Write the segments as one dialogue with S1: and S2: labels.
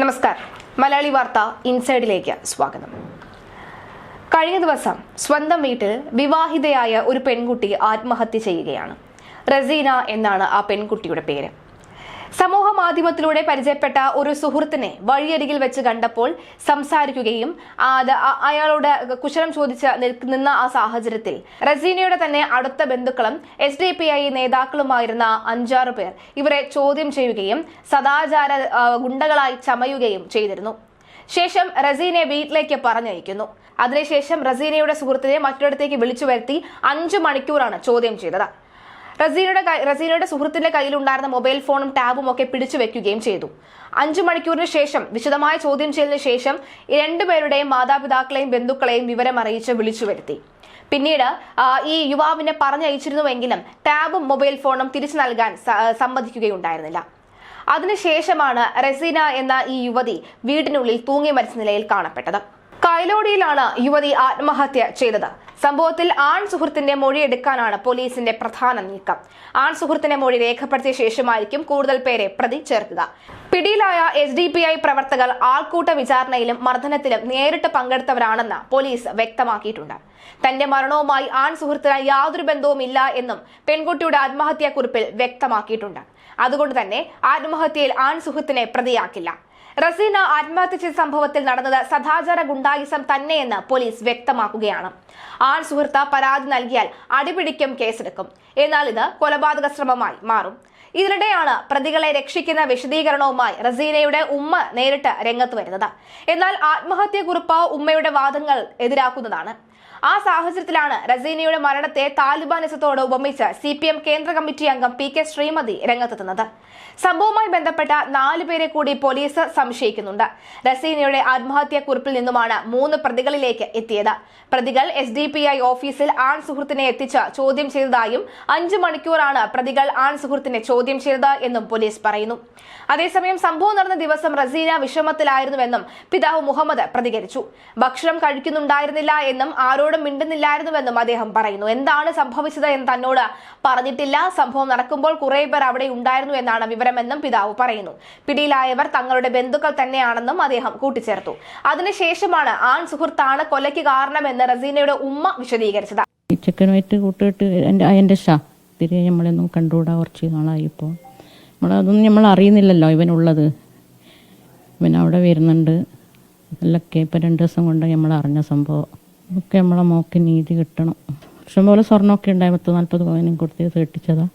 S1: നമസ്കാരം. മലയാളി വാർത്ത ഇൻസൈഡിലേക്ക് സ്വാഗതം. കഴിഞ്ഞ ദിവസം സ്വന്തം വീട്ടിൽ വിവാഹിതയായ ഒരു പെൺകുട്ടി ആത്മഹത്യ ചെയ്യുകയാണ്. റസീന എന്നാണ് ആ പെൺകുട്ടിയുടെ പേര്. സമൂഹ മാധ്യമത്തിലൂടെ പരിചയപ്പെട്ട ഒരു സുഹൃത്തിനെ വഴിയരികിൽ വെച്ച് കണ്ടപ്പോൾ സംസാരിക്കുകയും അയാളോട് കുശലം ചോദിച്ച് നിന്ന ആ സാഹചര്യത്തിൽ റസീനയുടെ തന്നെ അടുത്ത ബന്ധുക്കളും എസ് ഡി പി ഐ നേതാക്കളുമായിരുന്ന അഞ്ചാറ് പേർ ഇവരെ ചോദ്യം ചെയ്യുകയും സദാചാര ഗുണ്ടകളായി ചമയുകയും ചെയ്തിരുന്നു. ശേഷം റസീനെ വീട്ടിലേക്ക് പറഞ്ഞയക്കുന്നു. അതിനുശേഷം റസീനയുടെ സുഹൃത്തിനെ മറ്റൊരിടത്തേക്ക് വിളിച്ചു വരുത്തി അഞ്ചു മണിക്കൂറാണ് ചോദ്യം ചെയ്തത്. റസീനയുടെ റസീനയുടെ സുഹൃത്തിന്റെ കയ്യിലുണ്ടായിരുന്ന മൊബൈൽ ഫോണും ടാബും ഒക്കെ പിടിച്ചു വെക്കുകയും ചെയ്തു. അഞ്ചു മണിക്കൂറിന് ശേഷം വിശദമായ ചോദ്യം ചെയ്തതിനു ശേഷം രണ്ടുപേരുടെയും മാതാപിതാക്കളെയും ബന്ധുക്കളെയും വിവരം അറിയിച്ച് വിളിച്ചു വരുത്തി. പിന്നീട് ഈ യുവാവിനെ പറഞ്ഞയച്ചിരുന്നുവെങ്കിലും ടാബും മൊബൈൽ ഫോണും തിരിച്ചു നൽകാൻ സമ്മതിക്കുകയുണ്ടായിരുന്നില്ല. അതിനുശേഷമാണ് റസീന എന്ന ഈ യുവതി വീടിനുള്ളിൽ തൂങ്ങി മരിച്ച നിലയിൽ കാണപ്പെട്ടത്. കൈലോടിയിലാണ് യുവതി ആത്മഹത്യ ചെയ്തത്. സംഭവത്തിൽ ആൺ സുഹൃത്തിന്റെ മൊഴി എടുക്കാനാണ് പോലീസിന്റെ പ്രധാന നീക്കം. ആൺ സുഹൃത്തിന്റെ മൊഴി രേഖപ്പെടുത്തിയ ശേഷമായിരിക്കും കൂടുതൽ പേരെ പ്രതി ചേർക്കുക. പിടിയിലായ എസ് ഡി പി ഐ പ്രവർത്തകർ ആൾക്കൂട്ട വിചാരണയിലും മർദ്ദനത്തിലും നേരിട്ട് പങ്കെടുത്തവരാണെന്ന് പോലീസ് വ്യക്തമാക്കിയിട്ടുണ്ട്. തന്റെ മരണവുമായി ആൺ സുഹൃത്തിന് യാതൊരു ബന്ധവുമില്ല എന്നും പെൺകുട്ടിയുടെ ആത്മഹത്യാക്കുറിപ്പിൽ വ്യക്തമാക്കിയിട്ടുണ്ട്. അതുകൊണ്ട് തന്നെ ആത്മഹത്യയിൽ ആൺ സുഹൃത്തിനെ പ്രതിയാക്കില്ല. റസീന ആത്മഹത്യ ചെയ്ത സംഭവത്തിൽ നടന്നത് സദാചാര ഗുണ്ടായിസം തന്നെയെന്ന് പോലീസ് വ്യക്തമാക്കുകയാണ്. ആൺ സുഹൃത്ത് പരാതി നൽകിയാൽ അടിപിടിക്കും കേസെടുക്കും. എന്നാൽ ഇത് കൊലപാതക ശ്രമമായി മാറും. ഇതിനിടെയാണ് പ്രതികളെ രക്ഷിക്കുന്ന വിശദീകരണവുമായി റസീനയുടെ ഉമ്മ നേരിട്ട് രംഗത്ത് വരുന്നത്. എന്നാൽ ആത്മഹത്യ ആത്മഹത്യക്കുറിപ്പ് ഉമ്മയുടെ വാദങ്ങൾ എതിരാക്കുന്നതാണ്. ആ സാഹചര്യത്തിലാണ് റസീനയുടെ മരണത്തെ താലിബാനിസത്തോട് ഉപമിച്ച് സി പി എം കേന്ദ്ര കമ്മിറ്റി അംഗം പി കെ ശ്രീമതി രംഗത്തെത്തുന്നത്. സംഭവവുമായി ബന്ധപ്പെട്ട നാലുപേരെ കൂടി പോലീസ് സംശയിക്കുന്നുണ്ട്. റസീനയുടെ ആത്മഹത്യാക്കുറിപ്പിൽ നിന്നുമാണ് മൂന്ന് പ്രതികളിലേക്ക് എത്തിയത്. പ്രതികൾ എസ് ഡി പി ഐ ഓഫീസിൽ ആൺ സുഹൃത്തിനെ എത്തിച്ച് ചോദ്യം ചെയ്തതായും അഞ്ചു മണിക്കൂറാണ് പ്രതികൾ ആൺ സുഹൃത്തിനെ ചോദ്യം ചെയ്തത് എന്നും പോലീസ് പറയുന്നു. അതേസമയം സംഭവം നടന്ന ദിവസം റസീന വിഷമത്തിലായിരുന്നുവെന്നും പിതാവ് മുഹമ്മദ് പ്രതികരിച്ചു. ഭക്ഷണം കഴിക്കുന്നുണ്ടായിരുന്നില്ല എന്നും ആരോടും മിണ്ടുന്നില്ലായിരുന്നുവെന്നും അദ്ദേഹം പറയുന്നു. എന്താണ് സംഭവിച്ചത് എന്ന് തന്നോട് പറഞ്ഞിട്ടില്ല. സംഭവം നടക്കുമ്പോൾ കുറെ പേർ അവിടെ ഉണ്ടായിരുന്നു എന്നാണ് വിവരമെന്നും പിതാവ് പറയുന്നു. പിടിയിലായവർ തങ്ങളുടെ ബന്ധുക്കൾ തന്നെയാണെന്നും അദ്ദേഹം കൂട്ടിച്ചേർത്തു. അതിനുശേഷമാണ് ആൺ സുഹൃത്താണ് കൊലയ്ക്ക് കാരണമെന്ന് റസീനയുടെ ഉമ്മ വിശദീകരിച്ചത്.
S2: ചെക്കനുമായിട്ട് കൂട്ടിയിട്ട് നമ്മളൊന്നും കണ്ടുകൂടാ. കുറച്ച് നാളായിപ്പോൾ നമ്മളതൊന്നും നമ്മൾ അറിയുന്നില്ലല്ലോ ഇവനുള്ളത്. ഇവൻ അവിടെ വരുന്നുണ്ട്. അല്ലൊക്കെ ഇപ്പം രണ്ട് ദിവസം കൊണ്ട് നമ്മൾ അറിഞ്ഞ സംഭവം. ഒക്കെ നമ്മളെ മോക്ക് നീതി കിട്ടണം. ഇഷ്ടംപോലെ സ്വർണമൊക്കെ ഉണ്ടായി പത്ത് നാൽപ്പത് പവനും കൊടുത്ത് തേട്ടിച്ചതാ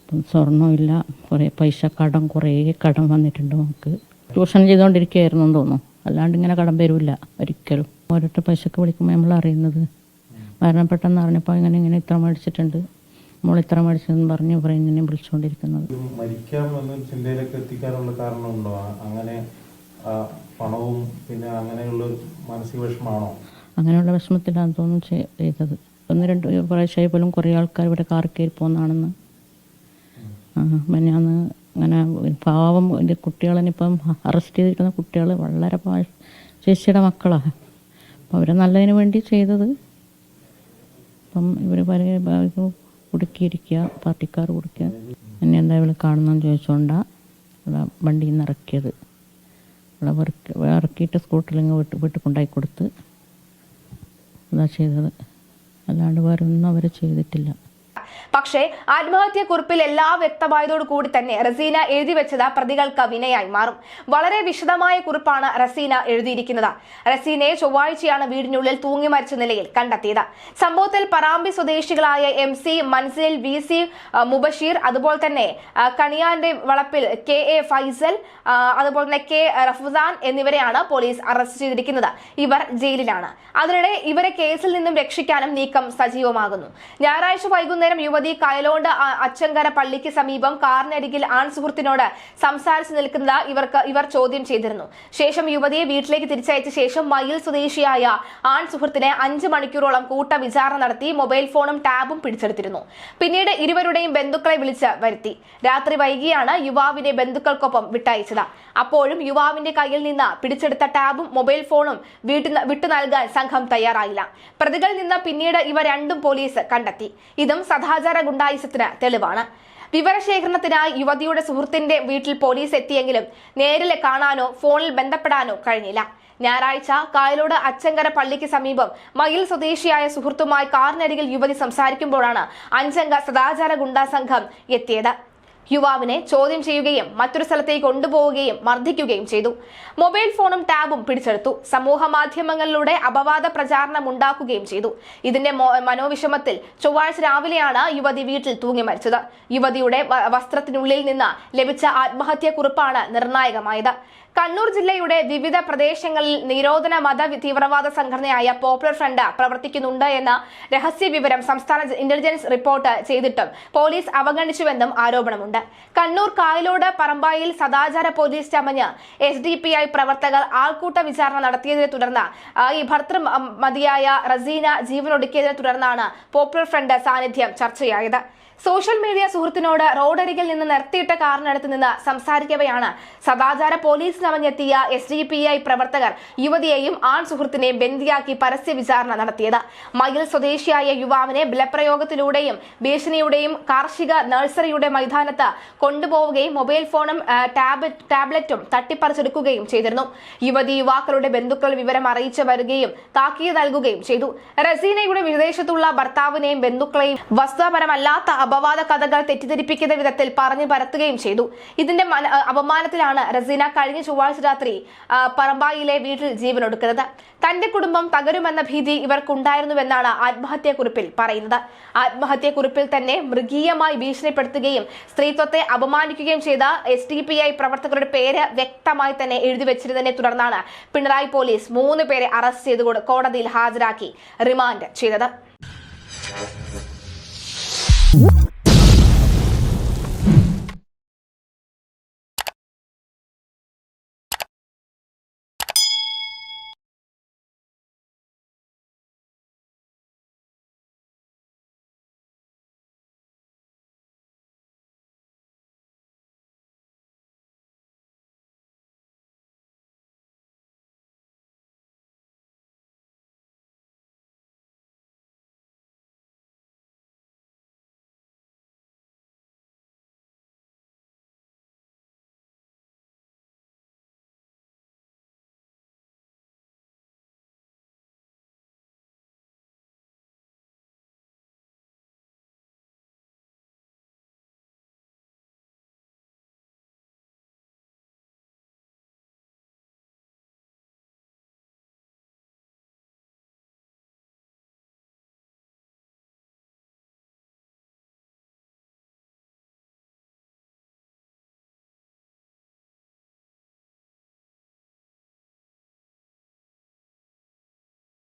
S2: അപ്പം സ്വർണമില്ല കുറേ പൈസ കടം കുറേ കടം വന്നിട്ടുണ്ട് നമുക്ക് ട്യൂഷൻ ചെയ്തുകൊണ്ടിരിക്കുകയായിരുന്നു എന്ന് തോന്നുന്നു. അല്ലാണ്ട് ഇങ്ങനെ കടം വരില്ല ഒരിക്കലും. ഓരോരുത്തർ പൈസക്ക് വിളിക്കുമ്പോൾ നമ്മൾ അറിയുന്നത്. മരണപ്പെട്ടെന്ന് അറിഞ്ഞപ്പോൾ ഇങ്ങനെ ഇങ്ങനെ ഇത്ര മേടിച്ചിട്ടുണ്ട്. നമ്മൾ ഇത്ര മേടിച്ചതെന്ന് പറഞ്ഞ് ഇവരെ ഇങ്ങനെ വിളിച്ചുകൊണ്ടിരിക്കുന്നത്.
S3: ചിന്തയിലേക്ക് എത്തിക്കാനുള്ള അങ്ങനെ പണവും പിന്നെ അങ്ങനെയുള്ള മാനസിക വിഷമാണോ
S2: അങ്ങനെയുള്ള വിഷമത്തിലാണ് തോന്നുന്നു ചെയ്തത്. ഒന്ന് രണ്ട് പ്രാവശ്യമായി പോലും കുറേ ആൾക്കാർ ഇവിടെ കാർ കയറി പോകുന്നതാണെന്ന്. ആ മെന്നാന്ന് അങ്ങനെ പാവം എന്റെ കുട്ടികളിനിപ്പം അറസ്റ്റ് ചെയ്തിരിക്കുന്ന കുട്ടികൾ വളരെ പാ- ചേച്ചിയുടെ മക്കളാണ് അപ്പം അവരെ നല്ലതിന് വേണ്ടി ചെയ്തത്. അപ്പം ഇവർ പല കുടുക്കിയിരിക്കുക പാർട്ടിക്കാർ കുടുക്കുക. എന്നെ എന്താ ഇവൾ കാണുന്നതെന്ന് ചോദിച്ചുകൊണ്ടാണ് ഇവിടെ വണ്ടിയിൽ നിന്ന് ഇറക്കിയത് ഇവിടെ ഇറക്കിയിട്ട് സ്കൂട്ടറിൽ ഇങ്ങ് വീട്ട് വീട്ടിൽ കൊണ്ടായി കൊടുത്ത്. അതാ ചെയ്തത്. അല്ലാണ്ട് വേറെ ഒന്നും അവർ ചെയ്തിട്ടില്ല.
S1: പക്ഷേ ആത്മഹത്യ കുറിപ്പിൽ എല്ലാ വ്യക്തമായതോടു കൂടി തന്നെ റസീന എഴുതി വെച്ചത് പ്രതികൾക്ക് വിനയായി മാറും. വളരെ വിശദമായ കുറിപ്പാണ് റസീന എഴുതിയിരിക്കുന്നത്. റസീനയെ ചൊവ്വാഴ്ചയാണ് വീടിനുള്ളിൽ തൂങ്ങി മരിച്ച നിലയിൽ കണ്ടെത്തിയത്. സംഭവത്തിൽ പറാമ്പി സ്വദേശികളായ M C Manzil V C Mubasheer അതുപോലെ തന്നെ കണിയാന്റെ വളപ്പിൽ കെ എ ഫൈസൽ അതുപോലെ തന്നെ കെ റഫ്സാൻ എന്നിവരെയാണ് പോലീസ് അറസ്റ്റ് ചെയ്തിരിക്കുന്നത്. ഇവർ ജയിലിലാണ്. അതിനിടെ ഇവരെ കേസിൽ നിന്നും രക്ഷിക്കാനും നീക്കം സജീവമാകുന്നു. ഞായറാഴ്ച വൈകുന്നേരം യുവതി കയലോണ്ട് അച്ചങ്കര പള്ളിക്ക് സമീപം കാറിനരികിൽ ആൺ സുഹൃത്തിനോട് സംസാരിച്ചു നിൽക്കുന്നത് ഇവർക്ക് ഇവർ ചോദ്യം ചെയ്തിരുന്നു. ശേഷം യുവതിയെ വീട്ടിലേക്ക് തിരിച്ചയച്ച ശേഷം മയിൽ സ്വദേശിയായ ആൺ സുഹൃത്തിനെ അഞ്ച് മണിക്കൂറോളം കൂട്ട വിചാരണ നടത്തി മൊബൈൽ ഫോണും ടാബും പിടിച്ചെടുത്തിരുന്നു. പിന്നീട് ഇരുവരുടെയും ബന്ധുക്കളെ വിളിച്ച് വരുത്തി. രാത്രി വൈകിയാണ് യുവാവിനെ ബന്ധുക്കൾക്കൊപ്പം വിട്ടയച്ചത്. അപ്പോഴും യുവാവിന്റെ കയ്യിൽ നിന്ന് പിടിച്ചെടുത്ത ടാബും മൊബൈൽ ഫോണും വിട്ടു നൽകാൻ സംഘം തയ്യാറായില്ല. പ്രതികളിൽ നിന്ന് പിന്നീട് ഇവ രണ്ടും പോലീസ് കണ്ടെത്തി. ഇതും സദാചാര ഗുണ്ടായിസത്തിന് തെളിവാണ്. വിവരശേഖരണത്തിനായി യുവതിയുടെ സുഹൃത്തിന്റെ വീട്ടിൽ പോലീസ് എത്തിയെങ്കിലും നേരിൽ കാണാനോ ഫോണിൽ ബന്ധപ്പെടാനോ കഴിഞ്ഞില്ല. ഞായറാഴ്ച കായലോട് അച്ചങ്കര പള്ളിക്ക് സമീപം മയിൽ സ്വദേശിയായ സുഹൃത്തുമായി കാറിനരികിൽ യുവതി സംസാരിക്കുമ്പോഴാണ് അഞ്ചംഗ സദാചാര ഗുണ്ടാ സംഘം എത്തിയത്. യുവാവിനെ ചോദ്യം ചെയ്യുകയും മറ്റൊരു സ്ഥലത്തേക്ക് കൊണ്ടുപോവുകയും മർദ്ദിക്കുകയും ചെയ്തു. മൊബൈൽ ഫോണും ടാബും പിടിച്ചെടുത്തു. സമൂഹ മാധ്യമങ്ങളിലൂടെ അപവാദ പ്രചാരണം ഉണ്ടാക്കുകയും ചെയ്തു. ഇതിന്റെ മനോവിഷമത്തിൽ ചൊവ്വാഴ്ച രാവിലെയാണ് യുവതി വീട്ടിൽ തൂങ്ങി മരിച്ചത്. യുവതിയുടെ വസ്ത്രത്തിനുള്ളിൽ നിന്ന് ലഭിച്ച ആത്മഹത്യാക്കുറിപ്പാണ് നിർണായകമായത്. കണ്ണൂർ ജില്ലയുടെ വിവിധ പ്രദേശങ്ങളിൽ നിരോധന മത തീവ്രവാദ സംഘടനയായ പോപ്പുലർ ഫ്രണ്ട് പ്രവർത്തിക്കുന്നുണ്ട് എന്ന രഹസ്യ വിവരം സംസ്ഥാന ഇന്റലിജൻസ് റിപ്പോർട്ട് ചെയ്തിട്ടും പോലീസ് അവഗണിച്ചുവെന്നും ആരോപണമുണ്ട്. കണ്ണൂർ കായലോട് പറമ്പായിൽ സദാചാര പോലീസ് ചമഞ്ഞ് എസ് ഡി പി ഐ പ്രവർത്തകർ ആൾക്കൂട്ട വിചാരണ നടത്തിയതിനെ തുടർന്ന് ഈ ഭർത്തൃ മതിയായ റസീന ജീവനൊടുക്കിയതിനെ തുടർന്നാണ് പോപ്പുലർ ഫ്രണ്ട് സാന്നിധ്യം ചർച്ചയായത്. സോഷ്യൽ മീഡിയ സുഹൃത്തിനോട് റോഡരികിൽ നിന്ന് നിർത്തിയിട്ട കാറിനടുത്ത് നിന്ന് സംസാരിക്കവെയാണ്. സദാചാര പോലീസ് നമഞ്ഞെത്തിയ എസ് ഡി പി ഐ പ്രവർത്തകർ യുവതിയെയും ആൺ സുഹൃത്തിനെയും ബന്ദിയാക്കി പരസ്യ വിചാരണ നടത്തിയത്. മയിൽ സ്വദേശിയായ യുവാവിനെ ബലപ്രയോഗത്തിലൂടെയും ഭീഷണിയുടെയും കാർഷിക നഴ്സറിയുടെ മൈതാനത്ത് കൊണ്ടുപോവുകയും മൊബൈൽ ഫോണും ടാബ്ലറ്റും തട്ടിപ്പറിച്ചെടുക്കുകയും ചെയ്തിരുന്നു. യുവതി യുവാക്കളുടെ ബന്ധുക്കൾ വിവരം അറിയിച്ചു വരികയും താക്കീത് നൽകുകയും ചെയ്തു. റസീനയുടെ വിദേശത്തുള്ള ഭർത്താവിനെയും ബന്ധുക്കളെയും വസ്തുതാപരമല്ലാത്ത അപവാദ കഥകൾ തെറ്റിദ്ധരിപ്പിക്കുന്ന വിധത്തിൽ പറഞ്ഞു പരത്തുകയും ചെയ്തു. ഇതിന്റെ അപമാനത്തിലാണ് റസീന കഴിഞ്ഞ ചൊവ്വാഴ്ച രാത്രി പറമ്പായിലെ വീട്ടിൽ ജീവനൊടുക്കുന്നത്. തന്റെ കുടുംബം തകരുമെന്ന ഭീതി ഇവർക്കുണ്ടായിരുന്നുവെന്നാണ് ആത്മഹത്യാക്കുറിപ്പിൽ പറയുന്നത്. ആത്മഹത്യാക്കുറിപ്പിൽ തന്നെ മൃഗീയമായി ഭീഷണിപ്പെടുത്തുകയും സ്ത്രീത്വത്തെ അപമാനിക്കുകയും ചെയ്ത എസ് ഡി പി ഐ പ്രവർത്തകരുടെ പേര് വ്യക്തമായി തന്നെ എഴുതി വെച്ചിരുന്നതിനെ തുടർന്നാണ് പിണറായി പോലീസ് മൂന്ന് പേരെ അറസ്റ്റ് ചെയ്ത് കോടതിയിൽ ഹാജരാക്കി റിമാൻഡ് ചെയ്തത്.